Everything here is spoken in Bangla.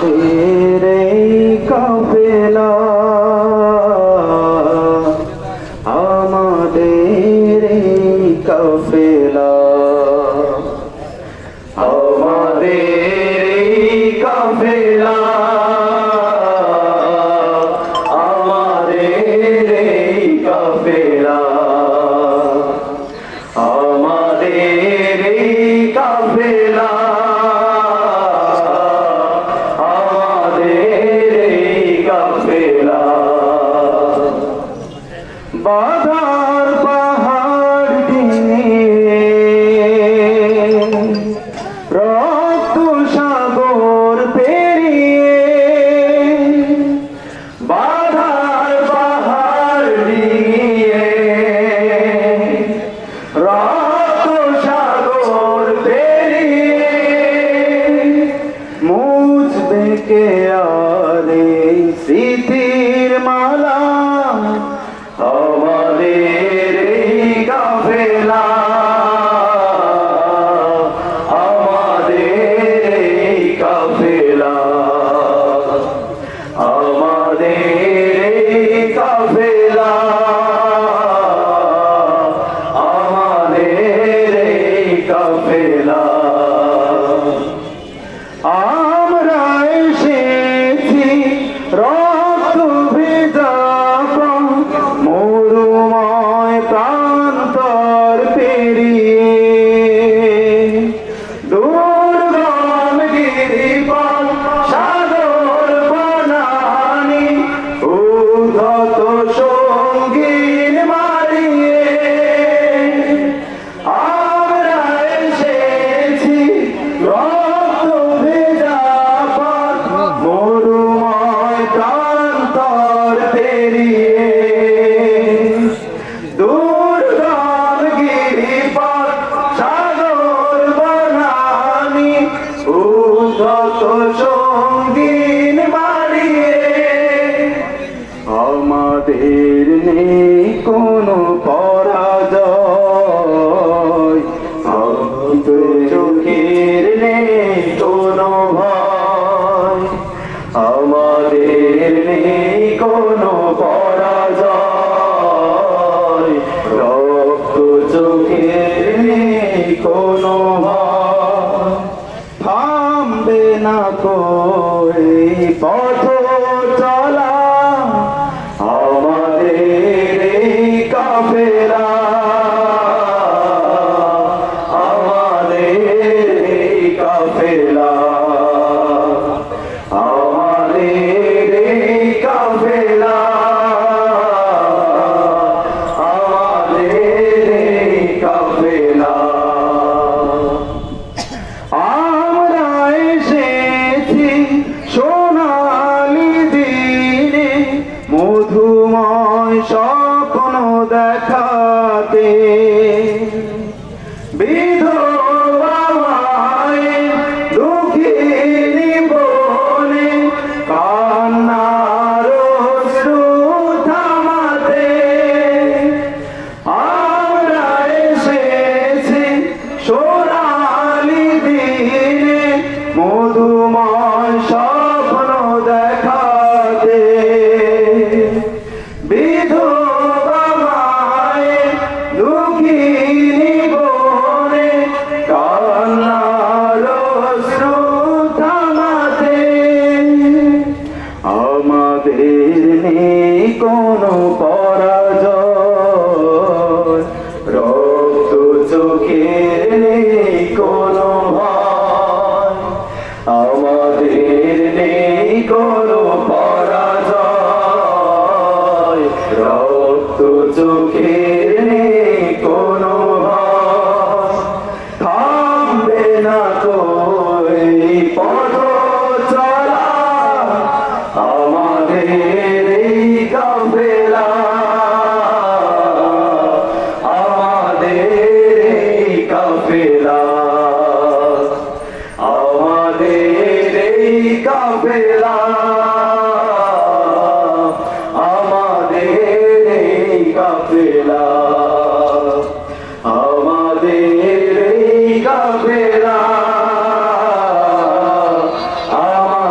পাপের এই কাপেলা। আমাদের এই কাফেলা শত সঙ্গীন বাড়িয়ে আমাদের নেই কোনো পরাজয়। চোখের নেই কোনো ভয়। আমাদের নেই কোনো পরাজ রক্ত চোখের নেই কোনো la কোনো পরাজয়। রক্ত চোখে নেই কোনো ভয়। আমাদের নেই কোনো পরাজয়। রক্ত চোখে কাফেলা।